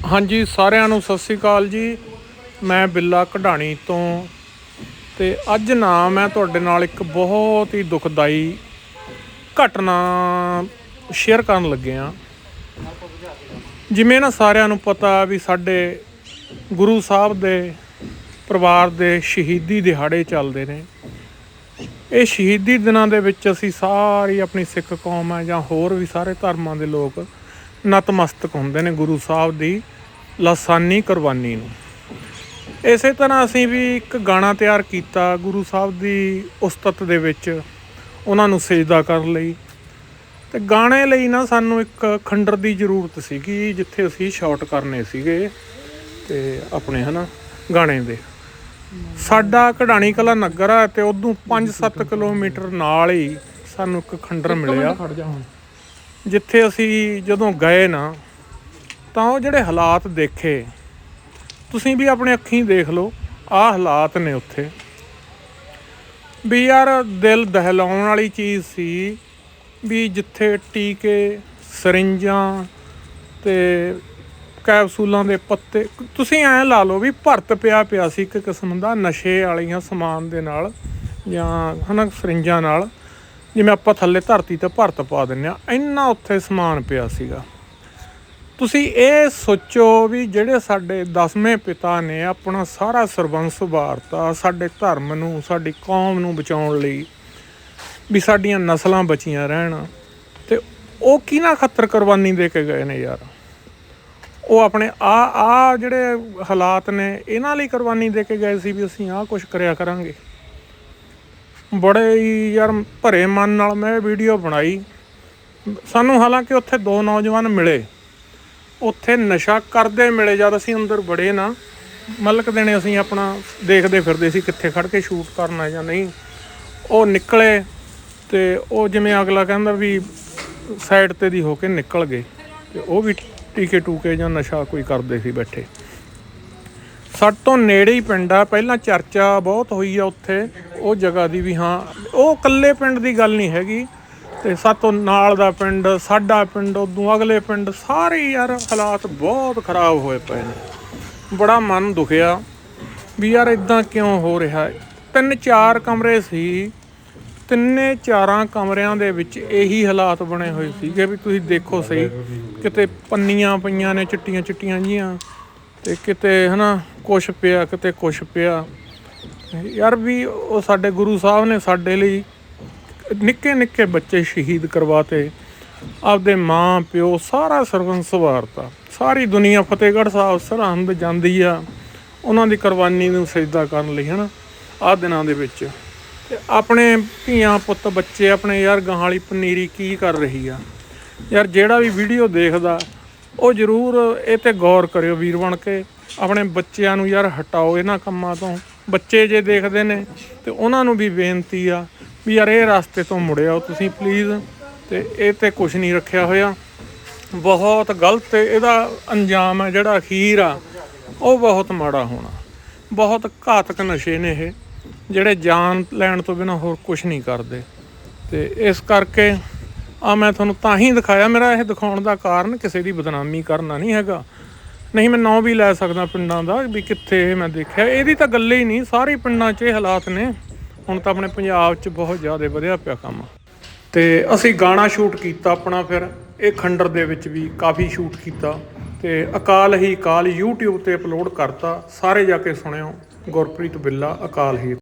ਹਾਂਜੀ, ਸਾਰਿਆਂ ਨੂੰ ਸਤਿ ਸ੍ਰੀ ਅਕਾਲ ਜੀ। ਮੈਂ ਬਿੱਲਾ ਕਢਾਣੀ ਤੋਂ ਤੇ ਅੱਜ ਨਾ ਮੈਂ ਤੁਹਾਡੇ ਨਾਲ ਇੱਕ ਬਹੁਤ ਹੀ ਦੁਖਦਾਈ ਘਟਨਾ ਸ਼ੇਅਰ ਕਰਨ ਲੱਗਿਆ ਜਿਵੇਂ ਨਾ ਸਾਰਿਆਂ ਨੂੰ ਪਤਾ ਵੀ ਸਾਡੇ ਗੁਰੂ ਸਾਹਿਬ ਦੇ ਪਰਿਵਾਰ ਦੇ ਸ਼ਹੀਦੀ ਦਿਹਾੜੇ ਚੱਲਦੇ ਨੇ। ਇਹ ਸ਼ਹੀਦੀ ਦਿਨਾਂ ਦੇ ਵਿੱਚ ਅਸੀਂ ਸਾਰੀ ਆਪਣੀ ਸਿੱਖ ਕੌਮ ਹੈ ਜਾਂ ਹੋਰ ਵੀ ਸਾਰੇ ਧਰਮਾਂ ਦੇ ਲੋਕ ਨਤਮਸਤਕ ਹੁੰਦੇ ਨੇ ਗੁਰੂ ਸਾਹਿਬ ਦੀ ਲਾਸਾਨੀ ਕੁਰਬਾਨੀ ਨੂੰ। ਇਸੇ ਤਰ੍ਹਾਂ ਅਸੀਂ ਵੀ ਇੱਕ ਗਾਣਾ ਤਿਆਰ ਕੀਤਾ ਗੁਰੂ ਸਾਹਿਬ ਦੀ ਉਸਤਤ ਦੇ ਵਿੱਚ ਉਹਨਾਂ ਨੂੰ ਸਜਦਾ ਕਰਨ ਲਈ। ਤੇ ਗਾਣੇ ਲਈ ਨਾ ਸਾਨੂੰ ਇੱਕ ਖੰਡਰ ਦੀ ਜ਼ਰੂਰਤ ਸੀਗੀ ਜਿੱਥੇ ਅਸੀਂ ਸ਼ਾਟ ਕਰਨੇ ਸੀਗੇ ਤੇ ਆਪਣੇ ਹਨਾ ਗਾਣੇ ਦੇ। ਸਾਡਾ ਕਢਾਣੀ ਕਲਾ ਨਗਰ ਆ ਤੇ ਉਦੋਂ 5-7 ਕਿਲੋਮੀਟਰ ਨਾਲ ਹੀ ਸਾਨੂੰ ਇੱਕ ਖੰਡਰ ਮਿਲਿਆ। ਜਿੱਥੇ ਅਸੀਂ ਜਦੋਂ ਗਏ ਨਾ, ਤਾਂ ਉਹ ਜਿਹੜੇ ਹਾਲਾਤ ਦੇਖੇ, ਤੁਸੀਂ ਵੀ ਆਪਣੇ ਅੱਖੀਂ ਦੇਖ ਲਓ, ਆਹ ਹਾਲਾਤ ਨੇ ਉੱਥੇ। ਵੀ ਯਾਰ ਦਿਲ ਦਹਿਲਾਉਣ ਵਾਲੀ ਚੀਜ਼ ਸੀ, ਵੀ ਜਿੱਥੇ ਟੀਕੇ, ਸਰਿੰਜਾਂ ਤੇ ਕੈਪਸੂਲਾਂ ਦੇ ਪੱਤੇ, ਤੁਸੀਂ ਐਂ ਲਾ ਲਓ ਵੀ ਭਰਤ ਪਿਆ ਪਿਆ ਸੀ ਇੱਕ ਕਿਸਮ ਦਾ ਨਸ਼ੇ ਵਾਲੀਆਂ ਸਮਾਨ ਦੇ ਨਾਲ ਜਾਂ ਹਨਾ ਸਰਿੰਜਾਂ ਨਾਲ। ਜਿਵੇਂ ਆਪਾਂ ਥੱਲੇ ਧਰਤੀ ਤੇ ਭਰਤ ਪਾ ਦਿੰਨੇ ਆ ਇੰਨਾ ਉੱਥੇ ਸਮਾਨ ਪਿਆ ਸੀਗਾ। ਤੁਸੀਂ ਇਹ ਸੋਚੋ ਵੀ ਜਿਹੜੇ ਸਾਡੇ ਦਸਵੇਂ ਪਿਤਾ ਨੇ ਆਪਣਾ ਸਾਰਾ ਸਰਬੰਸ ਵਾਰਤਾ ਸਾਡੇ ਧਰਮ ਨੂੰ, ਸਾਡੀ ਕੌਮ ਨੂੰ ਬਚਾਉਣ ਲਈ ਵੀ ਸਾਡੀਆਂ ਨਸਲਾਂ ਬਚੀਆਂ ਰਹਿਣ, ਤੇ ਉਹ ਕਿਹਨਾਂ ਖਤਰ ਕੁਰਬਾਨੀ ਦੇ ਕੇ ਗਏ ਨੇ ਯਾਰ? ਉਹ ਆਪਣੇ ਆ ਆ ਜਿਹੜੇ ਹਾਲਾਤ ਨੇ, ਇਹਨਾਂ ਲਈ ਕੁਰਬਾਨੀ ਦੇ ਕੇ ਗਏ ਸੀ ਵੀ ਅਸੀਂ ਆਹ ਕੁਝ ਕਰਿਆ ਕਰਾਂਗੇ। ਬੜੇ ਹੀ ਯਾਰ ਭਰੇ ਮਨ ਨਾਲ ਮੈਂ ਇਹ ਵੀਡੀਓ ਬਣਾਈ। ਸਾਨੂੰ ਹਾਲਾਂਕਿ ਉੱਥੇ ਦੋ ਨੌਜਵਾਨ ਮਿਲੇ। ਉੱਥੇ ਨਸ਼ਾ ਕਰਦੇ ਮਿਲੇ, ਜਦ ਅਸੀਂ ਅੰਦਰ ਬੜੇ ਨਾ, ਮਲਕ ਦੇਣੇ ਅਸੀਂ ਆਪਣਾ ਦੇਖਦੇ ਫਿਰਦੇ ਸੀ ਕਿੱਥੇ ਖੜ ਕੇ ਸ਼ੂਟ ਕਰਨਾ ਜਾਂ ਨਹੀਂ। ਉਹ ਨਿਕਲੇ ਤੇ ਉਹ ਜਿਵੇਂ ਅਗਲਾ ਕਹਿੰਦਾ ਵੀ ਸਾਈਡ ਤੇ ਦੀ ਹੋ ਕੇ ਨਿਕਲ ਗਏ। ਤੇ ਉਹ ਵੀ ਟੀਕੇ ਟੂਕੇ ਜਾਂ ਨਸ਼ਾ ਕੋਈ ਕਰਦੇ ਸੀ ਬੈਠੇ। ਸਾਡੇ ਤੋਂ ਨੇੜੇ ਹੀ ਪਿੰਡ ਆ। ਪਹਿਲਾਂ ਚਰਚਾ ਬਹੁਤ ਹੋਈ ਆ ਉੱਥੇ। ਉਹ ਜਗ੍ਹਾ ਦੀ ਵੀ ਹਾਂ, ਉਹ ਇਕੱਲੇ ਪਿੰਡ ਦੀ ਗੱਲ ਨਹੀਂ ਹੈਗੀ ਤੇ ਸਾਤੋਂ ਨਾਲ ਦਾ ਪਿੰਡ, ਸਾਡਾ ਪਿੰਡ, ਉਦੋਂ ਅਗਲੇ ਪਿੰਡ, ਸਾਰੇ ਯਾਰ ਹਾਲਾਤ ਬਹੁਤ ਖਰਾਬ ਹੋਏ ਪਏ ਨੇ। ਬੜਾ ਮਨ ਦੁਖਿਆ ਵੀ ਯਾਰ ਇਦਾਂ ਕਿਉਂ ਹੋ ਰਿਹਾ ਹੈ? ਤਿੰਨ ਚਾਰ ਕਮਰੇ ਸੀ, ਤਿੰਨੇ ਚਾਰਾਂ ਕਮਰਿਆਂ ਦੇ ਵਿੱਚ ਇਹੀ ਹਾਲਾਤ ਬਣੇ ਹੋਏ ਸੀਗੇ ਵੀ ਤੁਸੀਂ ਦੇਖੋ ਸਹੀ, ਕਿਤੇ ਪੰਨੀਆਂ ਪਈਆਂ ਨੇ ਚਿੱਟੀਆਂ ਚਿੱਟੀਆਂ ਜੀਆਂ ਤੇ ਕਿਤੇ ਹਨਾ ਕੁਛ ਪਿਆ, ਕਿਤੇ ਕੁਛ ਪਿਆ। ਯਾਰ ਵੀ ਉਹ ਸਾਡੇ ਗੁਰੂ ਸਾਹਿਬ ਨੇ ਸਾਡੇ ਲਈ ਨਿੱਕੇ ਨਿੱਕੇ ਬੱਚੇ ਸ਼ਹੀਦ ਕਰਵਾਤੇ। ਆਪਦੇ ਮਾਂ, ਪਿਓ ਸਾਰਾ ਸਰਵੰਸ ਵਾਰਤਾ ਸਾਰੀ ਦੁਨੀਆ ਫਤਿਹਗੜ੍ਹ ਸਾਹਿਬ ਸਰਹੰਦ ਜਾਂਦੀ ਆ। ਉਹਨਾਂ ਦੀ ਕੁਰਬਾਨੀ ਨੂੰ ਸਜਦਾ ਕਰਨ ਲਈ, ਹਨਾ? ਆਹ ਦਿਨਾਂ ਦੇ ਵਿੱਚ। ਤੇ ਆਪਣੇ ਧੀਆਂ ਪੁੱਤ ਬੱਚੇ, ਆਪਣੇ ਯਾਰ ਗਾਂ ਵਾਲੀ ਪਨੀਰੀ ਕੀ ਕਰ ਰਹੀ ਆ? ਯਾਰ ਜਿਹੜਾ ਵੀ ਵੀਡੀਓ ਦੇਖਦਾ, ਉਹ ਜ਼ਰੂਰ ਇਹ ਤੇ ਗੌਰ ਕਰਿਓ ਵੀਰ ਬਣ ਕੇ। ਆਪਣੇ ਬੱਚਿਆਂ ਨੂੰ ਯਾਰ ਹਟਾਓ ਇਹਨਾਂ ਕੰਮਾਂ ਤੋਂ। ਬੱਚੇ ਜੇ ਦੇਖਦੇ ਨੇ ਤੇ ਉਹਨਾਂ ਨੂੰ ਵੀ ਬੇਨਤੀ ਆ ਵੀ ਯਾਰ ਇਹ ਰਸਤੇ ਤੋਂ ਮੁੜਿਓ ਤੁਸੀਂ ਪਲੀਜ਼ ਤੇ ਇਹ ਤੇ ਕੁਝ ਨਹੀਂ ਰੱਖਿਆ ਹੋਇਆ। ਬਹੁਤ ਗਲਤ ਇਹਦਾ ਅੰਜਾਮ ਹੈ, ਜਿਹੜਾ ਅਖੀਰ ਆ, ਉਹ ਬਹੁਤ ਮਾੜਾ ਹੋਣਾ। ਬਹੁਤ ਘਾਤਕ ਨਸ਼ੇ ਨੇ ਇਹ, ਜਿਹੜੇ ਜਾਨ ਲੈਣ ਤੋਂ ਬਿਨਾ ਹੋਰ ਕੁਝ ਨਹੀਂ ਕਰਦੇ। ਤੇ ਇਸ ਕਰਕੇ ਆ ਮੈਂ ਤੁਹਾਨੂੰ ਤਾਂ ਹੀ ਦਿਖਾਇਆ, ਮੇਰਾ ਇਹ ਦਿਖਾਉਣ ਦਾ ਕਾਰਨ ਕਿਸੇ ਦੀ ਬਦਨਾਮੀ ਕਰਨਾ ਨਹੀਂ ਹੈਗਾ। ਨਹੀਂ, ਮੈਂ ਨਾਂ ਵੀ ਲੈ ਸਕਦਾ ਪਿੰਡਾਂ ਦਾ ਵੀ ਕਿੱਥੇ ਇਹ ਮੈਂ ਦੇਖਿਆ। ਇਹਦੀ ਤਾਂ ਗੱਲ ਹੀ ਨਹੀਂ, ਸਾਰੇ ਪਿੰਡਾਂ 'ਚ ਇਹ ਹਾਲਾਤ ਨੇ। ਹੁਣ ਤਾਂ ਆਪਣੇ ਪੰਜਾਬ 'ਚ ਬਹੁਤ ਜ਼ਿਆਦਾ ਵਧਿਆ ਪਿਆ ਕੰਮ। ਤੇ ਅਸੀਂ ਗਾਣਾ ਸ਼ੂਟ ਕੀਤਾ ਆਪਣਾ ਫਿਰ, ਇਹ ਖੰਡਰ ਦੇ ਵਿੱਚ ਵੀ ਕਾਫੀ ਸ਼ੂਟ ਕੀਤਾ। ਤੇ ਅਕਾਲ ਹੀ ਕਾਲ YouTube ਤੇ ਅਪਲੋਡ ਕਰਤਾ। ਸਾਰੇ ਜਾ ਕੇ ਸੁਣਿਓ, ਗੁਰਪ੍ਰੀਤ ਬਿੱਲਾ ਅਕਾਲ ਹੀ।